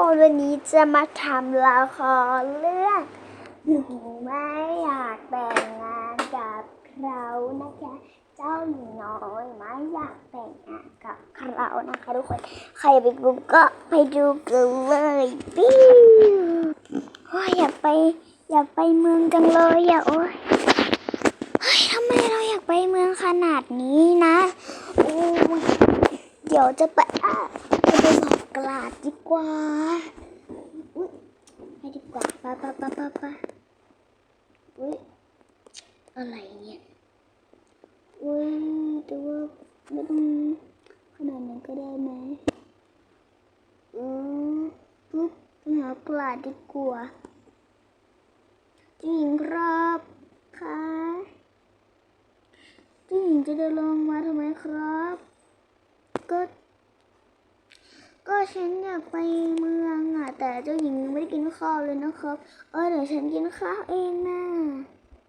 คนวันนี้จะมาทำละครเรื่องหนูไม่อยากแต่งงานกับเขานะคะ เจ้าหญิงน้อยไม่อยากแต่งงานกับเขานะคะทุกคนใครไปดูก็ไปดูกันเลยปิ้วโอ้ยอยากไปอยากไปเมืองจังเลยอะโอ้ยทำไมเราอยากไปเมืองขนาดนี้นะโอ้ยเดี๋ยวจะไปอะ กลาดดีกว่าอุ้ยไปดีกว่าปไปไปไปไปะอุ้ยอะไรเนี่ยอุ้ยแต่ว่าไม่ต้องขนาดนั้นก็ได้ไหมอืมปุ๊บไปหากลาดดีกว่าจริงครับค่ะจริงจะเดินลงมาทำไมครับ ก็ ก็ฉันอยากไปเมืองอะ แต่เจ้าหญิงไม่ได้กินข้าวเลยนะครับ เออเดี๋ยวฉันกินข้าวเองนะ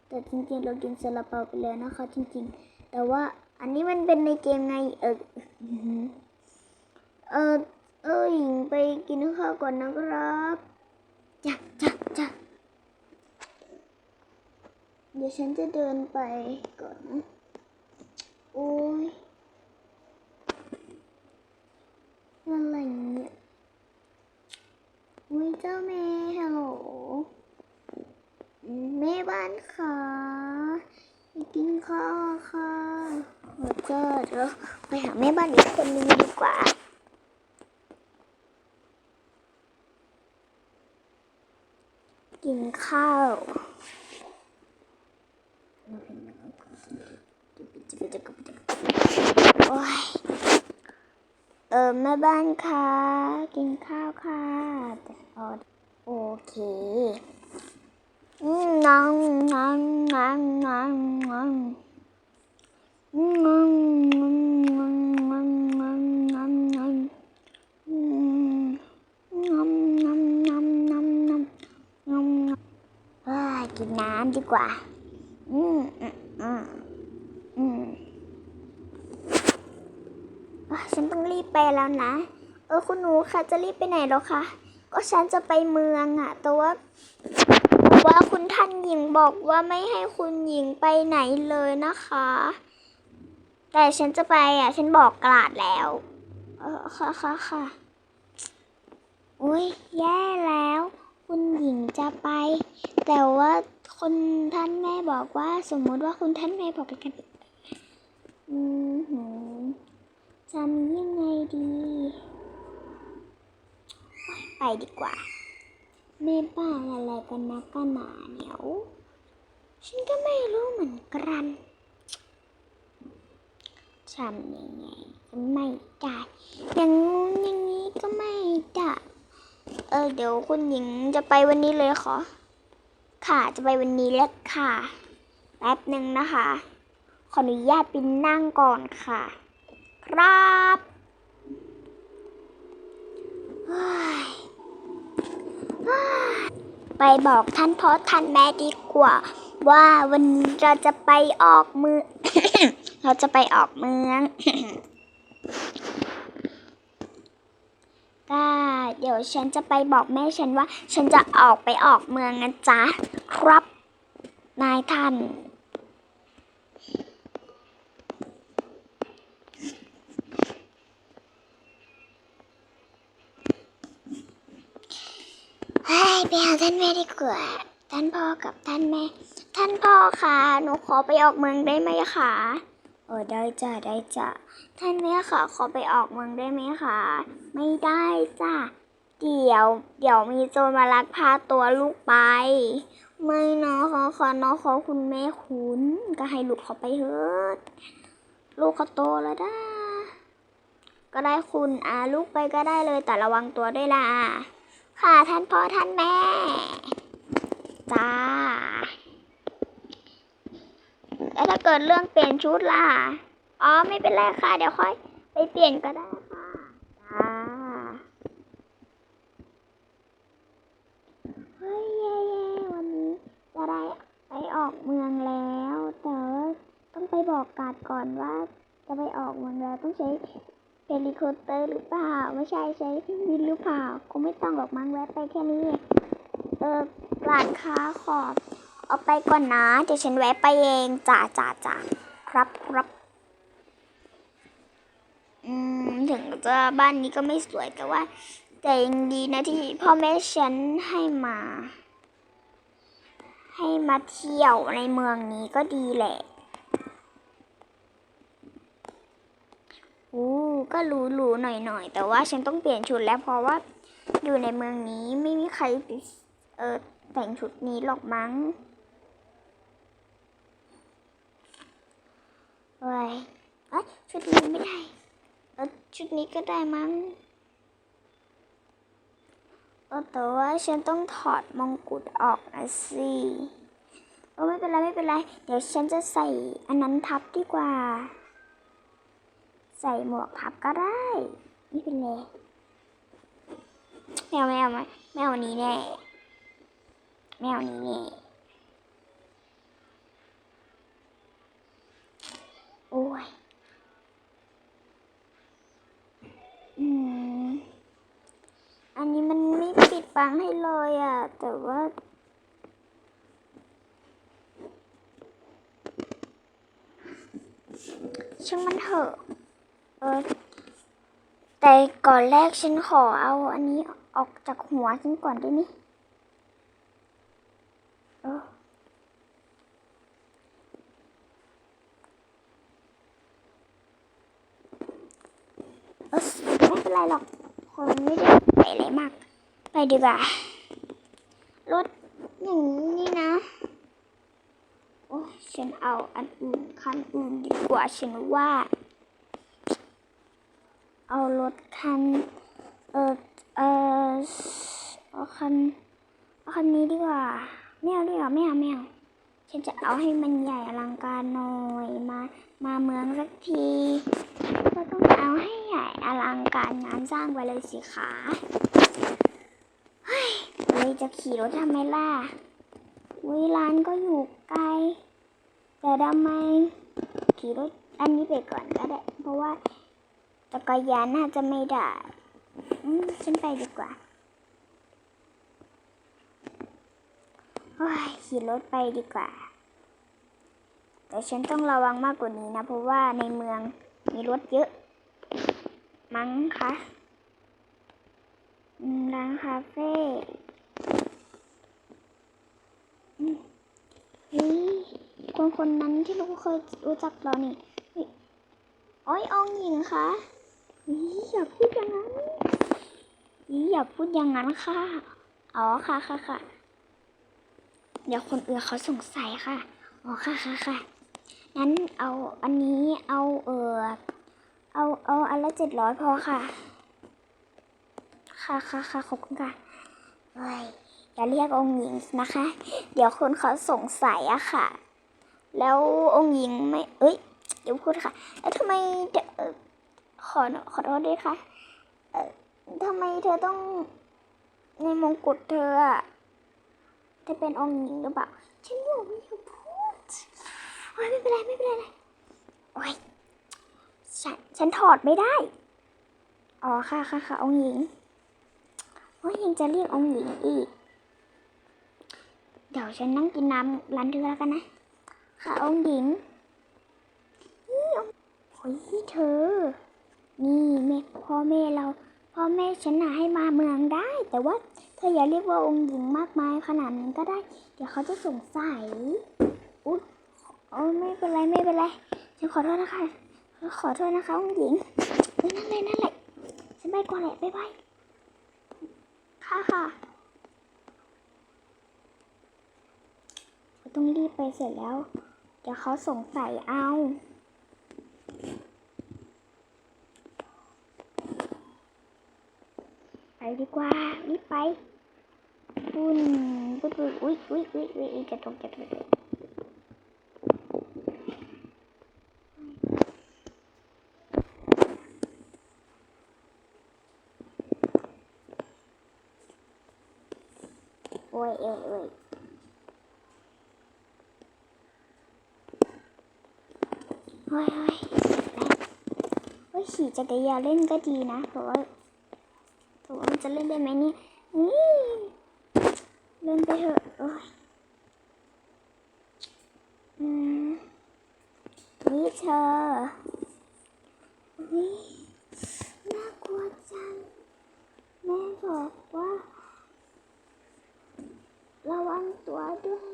แต่จริงๆเรากินซาลาเปาไปแล้วนะคะ จริง ๆ แต่ว่าอันนี้มันเป็นในเกมไง เอออื้อหือเออเออหญิงไปกินข้าวก่อนนะครับจ้ะจ้ะจ้ะเดี๋ยวฉันจะเดินไปก่อนนะโอ้ย อะไรเนี่ยอุ้ยเจ้าแม่ฮัลโหลแม่บ้านค่ะไปกินข้าวค่ะแล้วก็เดี๋ยวไปหาแม่บ้านอีกคนนึงดีกว่ากินข้าวโอ้ย ออแม่บ้านคะกินข้าวค่ะอ๋อโอเคอืมน้องน้องน้องน้องน้องอืมน้องน้องน้องน้องน้องน้องน้องอืมน้องน้องน้องน้องน้องน้องเอ้ยกินน้ำดีกว่า อืมอืมอืมอืม อะ ฉันต้องรีบไปแล้วนะ เออคุณหนูคะจะรีบไปไหนหรอคะ ก็ฉันจะไปเมืองอะแต่ว่าว่าคุณท่านหญิงบอกว่าไม่ให้คุณหญิงไปไหนเลยนะคะ แต่ฉันจะไปอะฉันบอกกลาดแล้ว เออค่ะค่ะค่ะอุ้ยแย่แล้ว คุณหญิงจะไป แต่ว่าคุณท่านแม่บอกว่า สมมติว่าคุณท่านแม่บอกไปกันอือ หือทำยังไงดี ไปดีกว่า แม่บ้านอะไรกันนะกันหนาเดี๋ยว ฉันก็ไม่รู้เหมือนกันทำยังไงก็ไม่ได้ อย่างงู้นอย่างนี้ก็ไม่ได้ เออเดี๋ยวคุณหญิงจะไปวันนี้เลยขอ ค่ะจะไปวันนี้แล้วค่ะ แป๊บหนึ่งนะคะ ขออนุญาตไปนั่งก่อนค่ะ ครับไปบอกท่านพ่อท่านแม่ดีกว่า ว่าวันนี้เราจะไปออกเมืองเราจะไปออกเมืองก็เดี๋ยวฉันจะไปบอกแม่ฉันว่า ฉันจะออกไปออกเมืองนะจ๊ะ ครับนายท่าน เฮ้ยไปหาท่านแม่ดีกว่าท่านพ่อกับท่านแม่ ท่านพ่อคะหนูขอไปออกเมืองได้ไหมคะเออได้จ้ะได้จ้ะท่านแม่ค่ะขอไปออกเมืองได้ไหมคะไม่ได้จ้ะเดี๋ยว เดี๋ยวมีโจรมาลักพาตัวลูกไป ไม่เนาะขอขอเนาะขอคุณแม่คุณก็ให้ลูกเขาไปเถอะลูกเขาโตแล้วด้าก็ได้คุณอ่าลูกไปก็ได้เลยแต่ระวังตัวด้วยล่ะ ค่ะท่านพ่อท่านแม่ จ้า แล้วถ้าเกิดเรื่องเปลี่ยนชุดล่ะ อ๋อไม่เป็นไรค่ะ เดี๋ยวค่อยไปเปลี่ยนก็ได้ค่ะ จ้า เฮ้ยเย่เย่วันนี้จะได้ไปออกเมืองแล้ว แต่ว่าต้องไปบอกกาดก่อนว่าจะไปออกเมืองแล้วต้องใช้ เฮลิคอปเตอร์หรือเปล่า ไม่ใช่ใช้เครื่องบินหรือเปล่าคงไม่ต้องหรอกมั้งแวะไปแค่นี้ เออร้านค้าขอบเอาไปก่อนนะ เดี๋ยวฉันแวะไปเองจ้าจ้าจ้าครับครับอืมถึงจะบ้านนี้ก็ไม่สวยแต่ว่า แต่ยังดีนะที่พ่อแม่ฉันให้มา ให้มาเที่ยวในเมืองนี้ก็ดีแหละ อู้ก็รู้รู้หน่อยหน่อยๆแต่ว่าฉันต้องเปลี่ยนชุดแล้วเพราะว่าอยู่ในเมืองนี้ไม่มีใครเออแต่งชุดนี้หรอกมั้งเฮ้ยเอ้ยชุดนี้ไม่ได้เออชุดนี้ก็ได้มั้งเออแต่ว่าฉันต้องถอดมงกุฎออกนะสิเออไม่เป็นไรไม่เป็นไร เดี๋ยวฉันจะใส่อันนั้นทับดีกว่า ใส่หมวกพับก็ได้ ไม่เป็นไรแมวแมวแมวนี้แน่แมวนี้แน่โอ้ยอืมอันนี้มันไม่ปิดบังให้เลยอะ แต่ว่าช่างมันเถอะ เออแต่ก่อนแรกฉันขอเอาอันนี้ออกจากหัวฉันก่อนได้ไหมเออเออไม่เป็นไรหรอกคนไม่ได้ไปอะไรมาก ไปดีกว่ารถอย่างนี้นะ โอ้ฉันเอาอันอื่นคันอื่นดีกว่าฉันว่า เอารถคัน เออเออเอาคันเอาคันนี้ดีกว่าไม่เอาดีกว่าไม่เอาไม่เอาฉันจะเอาให้มันใหญ่อลังการหน่อยมามาเมืองสักทีก็ต้องเอาให้ใหญ่อลังการงานสร้างไปเลยสิคะเฮ้ยเลยจะขี่รถทำไมล่ะวิร้านก็อยู่ไกล แต่ทำไมขี่รถอันนี้ไปก่อนก็ได้ เพราะว่า จักรยานน่าจะไม่ได้ฉันไปดีกว่าโอ้ยขี่รถไปดีกว่า แต่ฉันต้องระวังมากกว่านี้นะ เพราะว่าในเมืองมีรถเยอะ มั้งคะร้านคาเฟ่อืมเฮ้ยคนคนนั้นที่เราเคยรู้จักเรานี่โอ้ยอองหญิงคะ อย่าพูดอย่างนั้นอย่าพูดอย่างนั้นค่ะ อ๋อค่ะค่ะค่ะ เดี๋ยวคนอื่นเขาสงสัยค่ะ อ๋อค่ะค่ะค่ะงั้นเอาอันนี้เอาเออเอาเอาอันละเจ็ดร้อยพอค่ะ ค่ะค่ะค่ะขอบคุณค่ะเฮ้ยอย่าเรียกองค์หญิงนะคะ เดี๋ยวคนเขาสงสัยอะค่ะ แล้วองค์หญิงไม่ เอ้ย เดี๋ยวพูดค่ะ แล้วทำไมเด ขอขอโทษด้วยค่ะ เอ่อทำไมเธอต้องในมงกุฎเธออะเธอเป็นองค์หญิงหรือเปล่า ฉันบอกไม่อยากพูดโอ้ยไม่เป็นไรไม่เป็นไรเลยโอ้ยฉันฉันถอดไม่ได้ อ๋อค่ะค่ะค่ะองค์หญิงโอ้ยยังจะเรียกองค์หญิงอีก เดี๋ยวฉันนั่งกินน้ำร้านเธอแล้วกันนะ ค่ะองค์หญิงนี่องค์โอ้ยเธอ นี่แม่พ่อแม่เรา พ่อแม่ฉันน่ะให้มาเมืองได้ แต่ว่าเธออย่าเรียกว่าองค์หญิงมากมายขนาดนั้นก็ได้ เดี๋ยวเขาจะสงสัยอุ๊ยโอ้ไม่เป็นไรไม่เป็นไรฉันขอโทษนะคะขอโทษนะคะองค์หญิงเอ้ยนั่นเลยนั่นแหละฉันไปก่อนแหละบ๊ายบายค่ะค่ะต้องรีบไปเสร็จแล้ว เดี๋ยวเขาสงสัยเอา ไป ดีกว่ารีบไปปุ่นปุ่นปุ่นอุ้ยอุ้ยอุ้ยอุ้ยจะตกจะตกโอ้ยเอ้ยเอ้ยโอ้ยโอ้ยขี่จักรยานเล่นก็ดีนะแต่ว่าแต่ว่า จะเล่นได้ไหมนี่นี่เล่นไปเถอะโอ้ยอืมนี่เธอนี่น่ากลัวจังแม่บอกว่าระวังตัวด้วย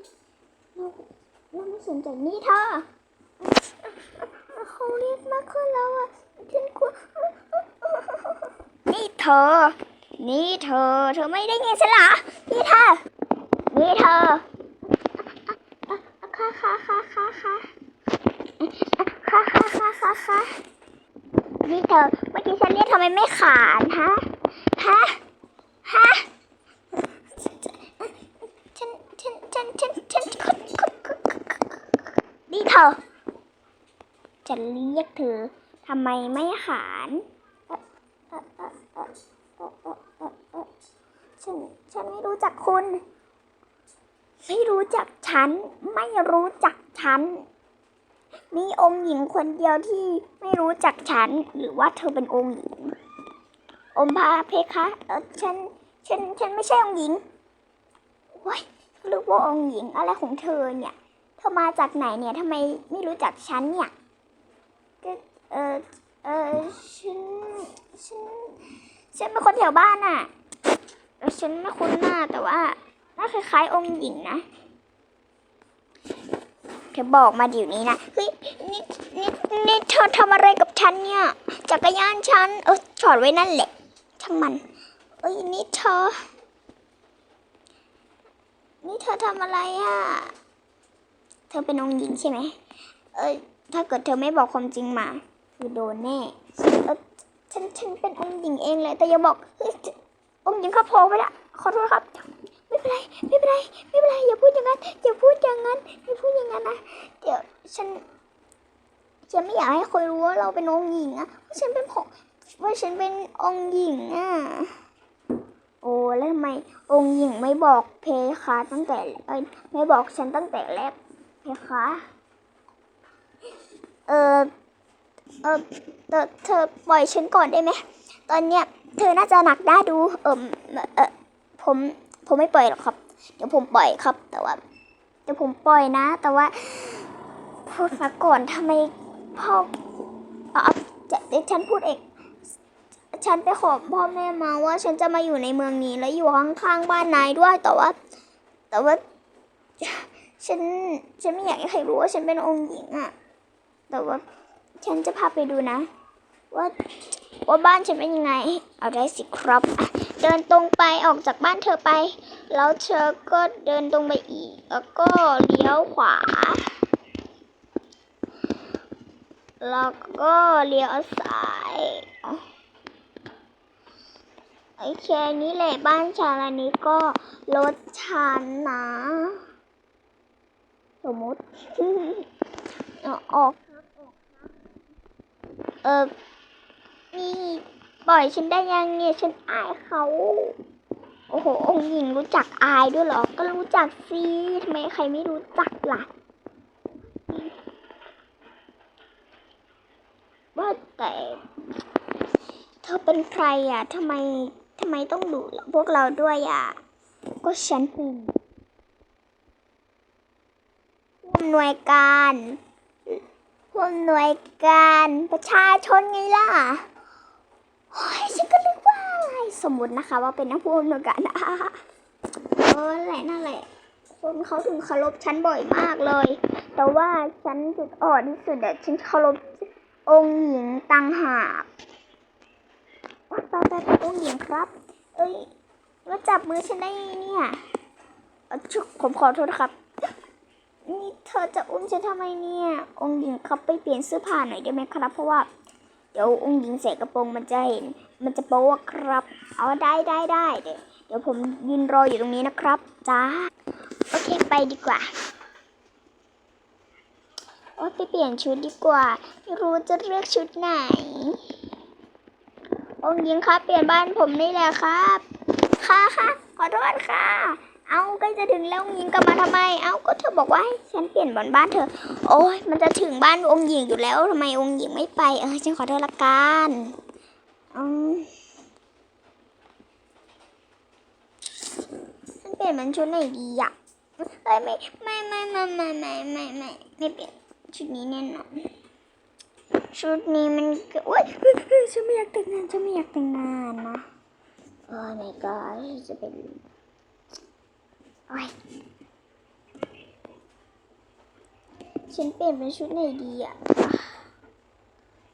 เราเราไม่สนใจนี่เธอเขาเรียกมากขึ้นแล้วอะฉันกลัวนี่เธอ นี่เธอ เธอไม่ได้ยินฉันเหรอ นี่เธอ นี่เธอค่ะค่ะค่ะค่ะค่ะค่ะค่ะค่ะค่ะค่ะนี่เธอ เมื่อกี้ฉันเรียกทำไมไม่ขานฮะ ฮะ ฮะ ฉัน ฉัน ฉัน ฉัน ฉันนี่เธอ จะเรียกเธอทำไมไม่ขาน ฉันไม่รู้จักคุณ ไม่รู้จักฉัน ไม่รู้จักฉัน มีองค์หญิงคนเดียวที่ไม่รู้จักฉัน หรือว่าเธอเป็นองค์หญิงอมพาเพคะเออฉัน ฉัน ฉันไม่ใช่องค์หญิงว้ยรือว่าองค์หญิงอะไรของเธอเนี่ย เธอมาจากไหนเนี่ยทำไมไม่รู้จักฉันเนี่ยก็เออเออฉัน ฉัน ฉันเป็นคนแถวบ้านน่ะ ฉันไม่คุ้นหน้าแต่ว่าน้าคล้ายๆองค์หญิงนะเธอบอกมาเดี๋ยวนี้นะเฮ้ยนี่นี่นี่เธอทำอะไรกับฉันเนี่ยจักรยานฉันเออจอดไว้นั่นแหละช่างมันเอ้ยนี่เธอ นี่เธอทำอะไรอะเธอเป็นองค์หญิงใช่ไหมเอ้ยถ้าเกิดเธอไม่บอกความจริงมาคือโดนแน่เออฉันฉันเป็นองค์หญิงเองเลยแต่อย่าบอกเฮ้ย องหญิงเขาโผล่ไปละขอโทษครับ ไม่เป็นไรไม่เป็นไรไม่เป็นไรอย่าพูดอย่างนั้นอย่าพูดอย่างนั้นอย่าพูดอย่างนั้นนะเดี๋ยวฉันฉันไม่อยากให้คนรู้ว่าเราเป็นองค์หญิงอะว่าฉันเป็นผมว่าฉันเป็นองค์หญิงอะโอ้แล้วทำไมองค์หญิงไม่บอกเพคะตั้งแต่เอ้ยไม่บอกฉันตั้งแต่แรกเพคะเออเออเธอปล่อยฉันก่อนได้ไหม ตอนเนี้ยเธอน่าจะหนักได้ดู เออเออผมผมไม่ปล่อยหรอกครับ เดี๋ยวผมปล่อยครับ แต่ว่าเดี๋ยวผมปล่อยนะ แต่ว่าพูดมาก่อนทำไมพ่ออะจะเดี๋ยวฉันพูดเองฉันไปขอพ่อแม่มาว่าฉันจะมาอยู่ในเมืองนี้ และอยู่ข้างๆบ้านนายด้วยแต่ว่า แต่ว่า ฉันฉันไม่อยากให้ใครรู้ว่าฉันเป็นองค์หญิงอะแต่ว่าฉันจะพาไปดูนะ ว่า ว่าบ้านฉันเป็นยังไง เอาได้สิครับ เดินตรงไปออกจากบ้านเธอไป แล้วเธอก็เดินตรงไปอีก แล้วก็เลี้ยวขวา แล้วก็เลี้ยวซ้ายโอเคนี่แหละบ้านฉันอันนี้ก็รถฉันนะสมมติอออกเออ นี่ปล่อยฉันได้ยังเนี่ยฉันอายเขา โอ้โห องค์หญิงรู้จักอายด้วยเหรอ ก็รู้จักสิทำไมใครไม่รู้จักล่ะว่าแต่เธอเป็นใครอะทำไมทำไมต้องดูพวกเราด้วยอะ ก็ฉันเป็นผู้อำนวยการผู้อำนวยการประชาชนไงล่ะ โอ้ยฉันก็นึกว่าอะไรสมมตินะคะว่าเป็นนักผู้อำนวยการอะเออนั่นแหละนั่นแหละคนเขาถึงเคารพฉันบ่อยมากเลย แต่ว่าฉันจุดอ่อนที่สุดอะฉันเคารพองค์หญิงตังหากว่าไปไปไปองค์หญิงครับ เอ้ยมาจับมือฉันได้เนี่ยชุกผมขอโทษครับ นี่เธอจะอุ้มฉันทำไมเนี่ย องค์หญิงครับไปเปลี่ยนเสื้อผ้าหน่อยได้ไหมครับ เพราะว่า เดี๋ยวองค์หญิงใส่กระโปรงมันจะเห็น มันจะโป๊ะครับ เอาได้ได้ได้เดี๋ยวเดี๋ยวผมยืนรออยู่ตรงนี้นะครับจ้าโอเคไปดีกว่าโอ๊ยไปเปลี่ยนชุดดีกว่าไม่รู้จะเลือกชุดไหนองค์หญิงครับ เปลี่ยนบ้านผมนี่แหละครับ ค่ะค่ะขอโทษค่ะ เอาใกล้จะถึงแล้วองค์หญิงกลับมาทำไม เอ้าก็เธอบอกว่าให้ฉันเปลี่ยนบอนบ้านเธอ โอ้ยมันจะถึงบ้านองค์หญิงอยู่แล้วทำไมองค์หญิงไม่ไป เออฉันขอโทษละกันอืมฉันเปลี่ยนเป็นชุดไหนดีอะเอ้ยไม่ไม่ไม่ไม่ไม่ไม่ไม่ไม่ไม่เปลี่ยนชุดนี้แน่นอนชุดนี้มันโอ๊ยเฮ้ยเฮ้ยฉันไม่อยากแต่งงานฉันไม่อยากแต่งงานนะโอ้ยไม่ก็จะเป็น โอ้ยฉันเปลี่ยนเป็นชุดไหนดีอะ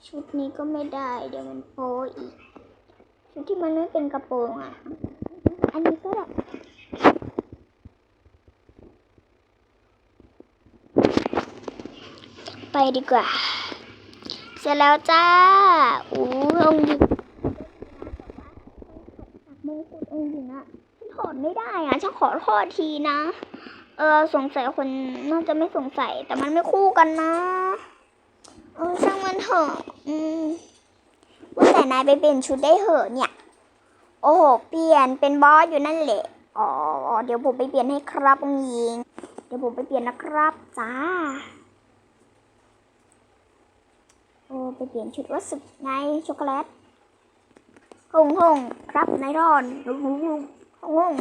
ชุดนี้ก็ไม่ได้ เดี๋ยวมันโป๊อีก ชุดที่มันไม่เป็นกระโปรงอะ อันนี้ก็ได้ไปดีกว่า เสร็จแล้วจ้า อู้องค์หญิงมงกุฎองค์หญิงอะ ถอดไม่ได้อะฉันขอโทษทีนะ เออสงสัยคนน่าจะไม่สงสัย แต่มันไม่คู่กันนะ เออช่างมันเถอะ อืมว่าแต่นายไปเปลี่ยนชุดได้เหอะเนี่ย โอ้โห เปลี่ยนเป็นบอสอยู่นั่นแหละ อ๋อ เดี๋ยวผมไปเปลี่ยนให้ครับองยิง เดี๋ยวผมไปเปลี่ยนนะครับจ้า โอ้ไปเปลี่ยนชุดว่าสึกไงช็อกโกแลตหงหงครับนายรอนหงหง งหง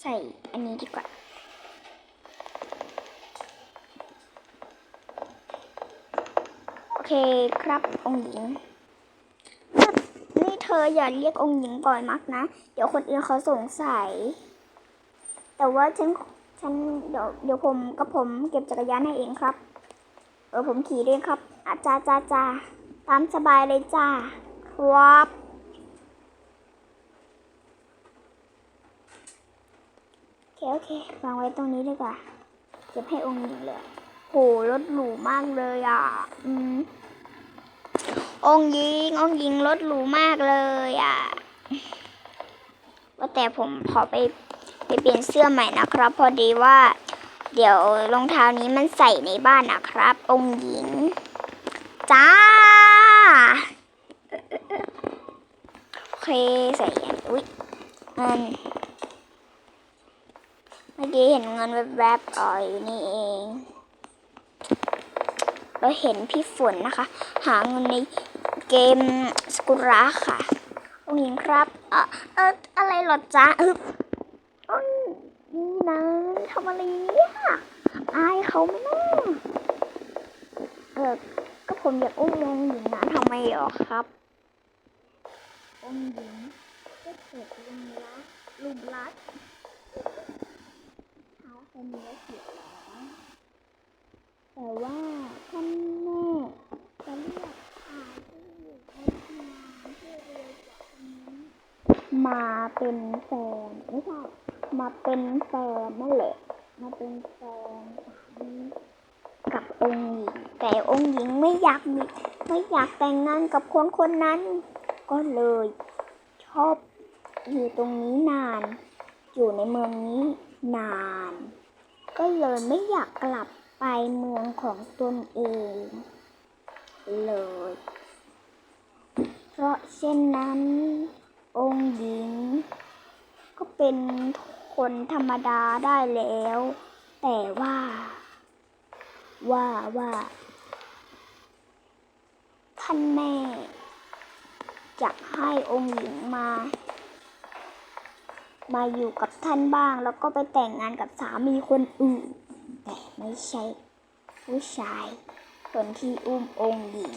ใส่อันนี้ดีกว่าโอเคครับองค์หญิงนี่เธออย่าเรียกองค์หญิงก่อนมักนะ เดี๋ยวคนอื่นเขาสงสัย แต่ว่าฉันฉันเดี๋ยวเดี๋ยวผมกับผมเก็บจักรยานให้เองครับ เออผมขี่ด้วยครับอาจ้าจาจา ตามสบายเลยจ้าครับโอเคโอเควางไว้ตรงนี้ดีกว่าเก็บให้องค์หญิงเลยโหรถหรูมากเลยอะ อืมองค์หญิงองค์หญิงรถหรูมากเลยอะว่าแต่ผมขอไปไปเปลี่ยนเสื้อใหม่นะครับ พอดีว่า เดี๋ยวรองเท้านี้มันใส่ในบ้านนะครับ องค์หญิง จ้า โอเค ใส่อันอุ้ยเงิน เมื่อกี้เห็นเงินแวบๆอ๋ออยู่นี่เอง เราเห็นพี่ฝนนะคะ หาเงินในเกมสกุระค่ะโองค์หญิงครับเออเอออะไรหรอจ๊ะอึบนี่นะทำอะไรเนี่ยอายเขาไหมนะเออก็ผมอยากอุ้มองค์หญิงนะทำไมหรอครับ องค์หญิงก็เกิดลุมรักลุมรักเขาเป็นเนื้อเสียแล้วแต่ว่าท่านแม่จะเรียกชายที่อยู่ในงานที่เรียกว่านนี้มาเป็นแฟนไม่ใช่มาเป็นแฟนนั่นแหละมาเป็นแฟนสามีกับองค์หญิงแต่องค์หญิงไม่อยากมีไม่อยากแต่งงานกับคนคนนั้น ก็เลย ชอบอยู่ตรงนี้นาน อยู่ในเมืองนี้นาน ก็เลยไม่อยากกลับไปเมืองของตนเอง เลย เพราะเช่นนั้น องค์หญิง ก็เป็นคนธรรมดาได้แล้ว แต่ว่า ว่าว่าท่านแม่ จะให้องค์หญิงมา มาอยู่กับท่านบ้าง แล้วก็ไปแต่งงานกับสามีคนอื่น แต่ไม่ใช่ผู้ชาย คนที่อุ้มองค์หญิง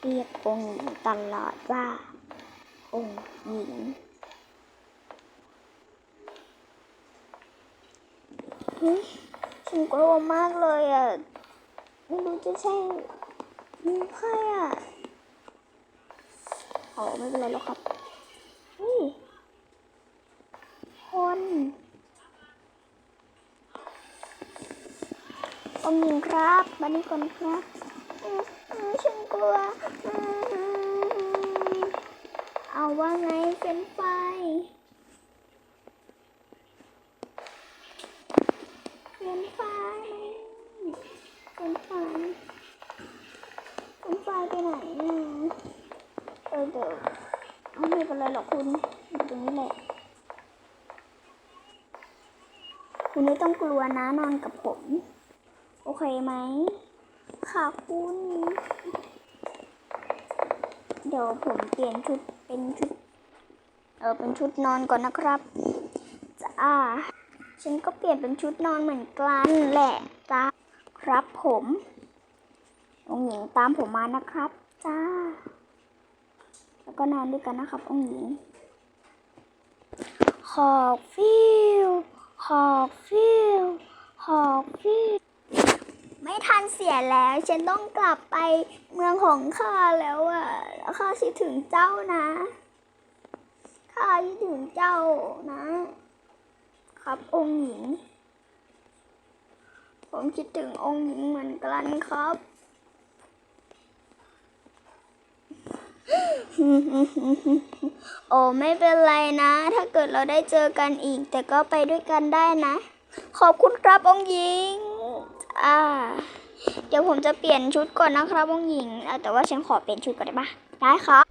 เรียกองค์หญิงตลอดว่า องค์หญิงฉันกลัวมากเลยอะ ไม่รู้จะใช่ใครอะ โอ้ไม่เป็นไรหรอกครับเฮ้ยคนองค์หญิงครับมานี่ก่อนครับฉันกลัว เอาว่าไงเป็นไฟเป็นไฟเป็นไฟเป็นไฟไปไหนอะ เออเดี๋ยวเอาเป็นไรหรอกคุณตรงนี้แหละคุณไม่ต้องกลัวนะนอนกับผม โอเคไหมค่ะคุณ เดี๋ยวผมเปลี่ยนชุดเป็นชุด เออเป็นชุดนอนก่อนนะครับจ้าฉันก็เปลี่ยนเป็นชุดนอนเหมือนกันแหละจ้าครับผมองหญิงตามผมมานะครับ จ้า แล้วก็นอนด้วยกันนะครับองค์หญิงหอกฟิวหอกฟิวหอกฟิวไม่ทันเสียแล้ว ฉันต้องกลับไปเมืองของข้าแล้วอะแล้วข้าคิดถึงเจ้านะข้าคิดถึงเจ้านะ ครับองค์หญิง ผมคิดถึงองค์หญิงเหมือนกันครับ โอ้ไม่เป็นไรนะ ถ้าเกิดเราได้เจอกันอีก แต่ก็ไปด้วยกันได้นะ ขอบคุณครับองหญิง อ่า เดี๋ยวผมจะเปลี่ยนชุดก่อนนะครับองหญิง แต่ว่าฉันขอเปลี่ยนชุดก่อนได้ปะได้ครับ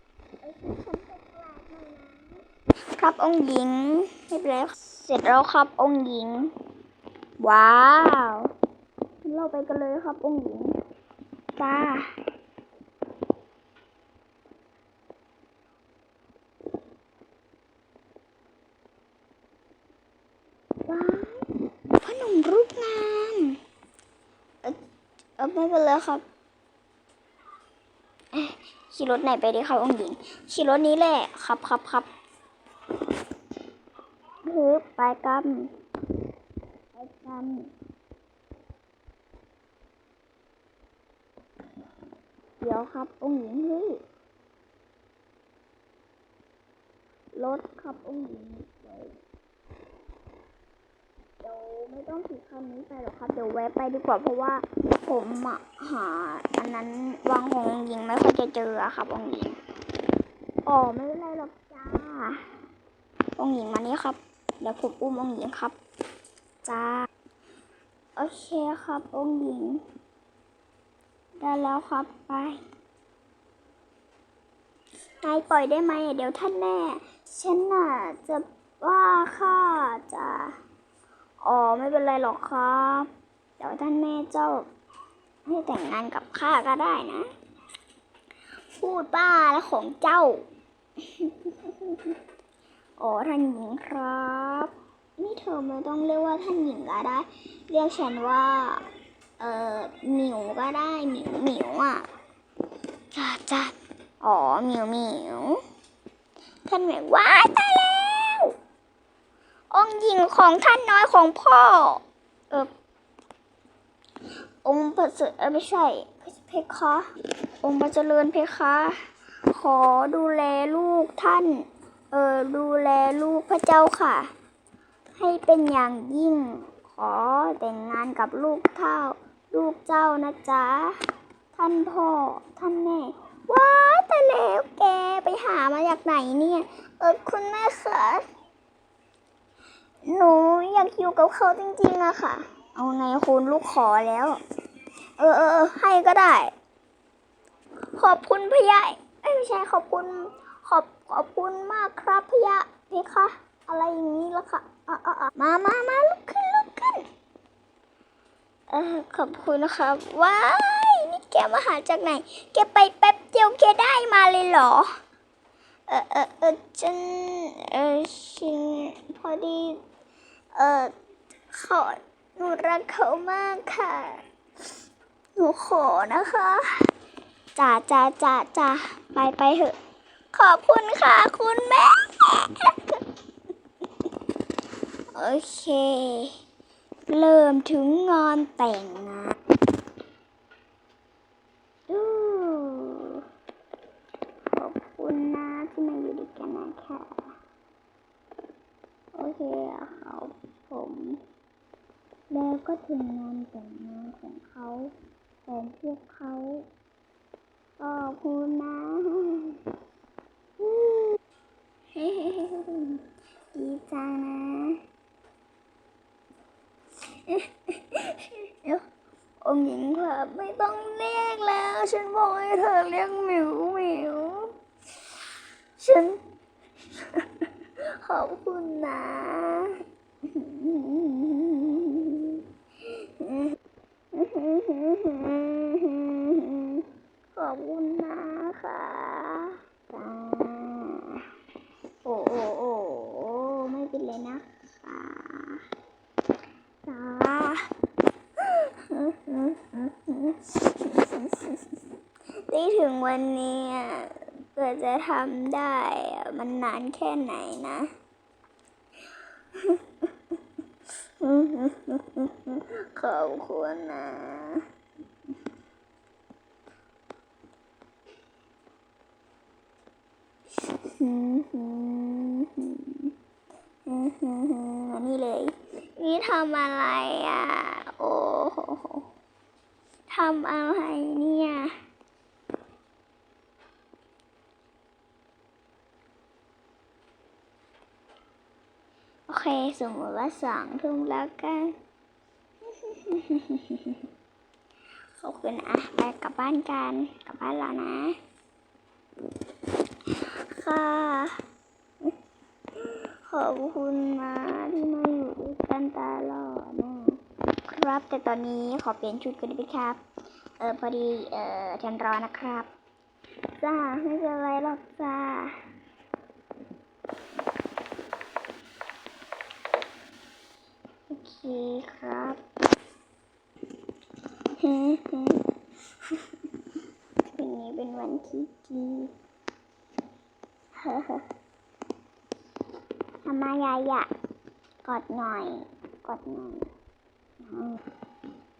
ครับองหญิงไม่เป็นไรเสร็จแล้วครับองหญิง ว้าว เราไปกันเลยครับองหญิงจ้า ว้าวพ่อหนุ่มรูปงามเออเออไม่เป็นไรครับเอ๊ะขี่รถไหนไปดีครับองค์หญิงขี่รถนี้แหละครับครับครับฮึบไปกันไปกันเดี๋ยวครับองค์หญิงเฮ้ยรถครับองค์หญิง เดี๋ยวไม่ต้องถือคันนี้ไปหรอกครับ เดี๋ยวแวะไปดีกว่าเพราะว่าผมหาอันนั้นวางของหญิงไม่ค่อยจะเจออะครับองหญิงอ๋อไม่เป็นไรหรอกจ้าองหญิงมานี่ครับ เดี๋ยวผมอุ้มองหญิงครับจ้าโอเคครับองหญิง ได้แล้วครับไปนายปล่อยได้ไหมเดี๋ยวท่านแม่ฉันน่ะจะว่าข้าจะ อ๋อไม่เป็นไรหรอกครับเดี๋ยวท่านแม่เจ้าให้แต่งงานกับข้าก็ได้นะ พูดบ้าแล้วของเจ้า อ๋อท่านหญิงครับ นี่เธอไม่ต้องเรียกว่าท่านหญิงก็ได้ เรียกฉันว่า เอ่อหมิวก็ได้หมิวหมิวอะจ้าจ้าอ๋อหมิวหมิวท่านหมิวว้าตายแล้ว องค์หญิงของท่านน้อยของพ่อ เออองค์ประเสริฐไม่ใช่เพคะ องค์พระเจริญเพคะ ขอดูแลลูกท่าน เออดูแลลูกพระเจ้าค่ะ ให้เป็นอย่างยิ่ง ขอแต่งงานกับลูกเท่า ลูกเจ้านะจ๊ะ ท่านพ่อท่านแม่ว้าแต่แล้วแกไปหามาจากไหนเนี่ย เออคุณแม่คะ หนูอยากอยู่กับเขาจริงๆอะค่ะ เอาไงคุณลูกขอแล้ว เออเออให้ก็ได้ ขอบคุณพะยะไม่ใช่ขอบคุณ ขอบขอบคุณมากครับพะยะพี่คะอะไรอย่างนี้ละค่ะอะอะอะมามามาลุกขึ้นลุกขึ้นเออขอบคุณนะครับว้ายนี่แกมาหาจากไหน แกไปแป๊บเดียวแกได้มาเลยเหรอ เออเออเออฉันเออฉันพอดี เออขอหนูรักเขามากค่ะ หนูขอนะคะจ้าจ้าจ้าจ้าไปไปเถอะ ขอบคุณค่ะ คุณแม่ โอเค เริ่มถึงงานแต่งงานดูขอบคุณนะที่มาอยู่ด้วยกันนะคะ โอเคครับผม แล้วก็ถึงงานแต่งงานของเขาของพวกเขาขอบคุณนะดีจังนะเดี๋ยวองหญิงครับไม่ต้องเรียกแล้ว ฉันบอกให้เธอเรียกหมิวหมิวฉัน อบคุณนะ ขอบคุณนะคะโอ้โอ้โอ้ไม่เป็นไรนะคะจ้าที่ถึงวันนี้อะเกิดจะทำได้มันนานแค่ไหนนะ ขอบคุณนะมานี่เลย นี่ทำอะไรอะ โอ้โหทำอะไรเนี่ยโอเค สมมติว่าสองทุ่มแล้วกัน ขอบคุณอะไปกลับบ้านกันกลับบ้านแล้วนะ ค่ะ ขอบคุณนะที่มาอยู่ด้วยกันตลอดนะครับ แต่ตอนนี้ขอเปลี่ยนชุดกันได้ไหมครับ เออพอดีเออฉันร้อนนะครับจ้าไม่เป็นไรหรอกจ้าโอเคครับ วันนี้เป็นวันที่ดีทำไมยายอะกอดหน่อยกอดหน่อย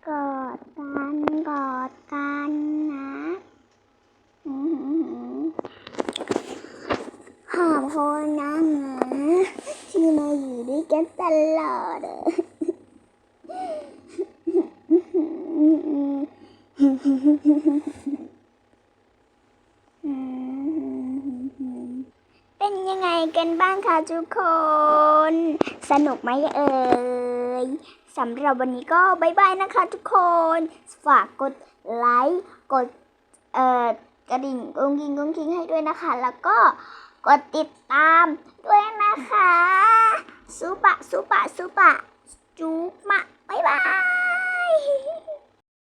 กอดกันกอดกันนะขอบคุณนะที่มาอยู่ด้วยกันตลอดอะ เป็นยังไงกันบ้างคะทุกคน สนุกไหมเอ่ยสำหรับวันนี้ก็บายบายนะคะทุกคน ฝากกดไลค์กดเอ่อกระดิ่งกุ้งกิ้งกุ้งกิ้งให้ด้วยนะคะ แล้วก็กดติดตามด้วยนะคะซุปะซุปะซุปะจุ๊บมะบายบาย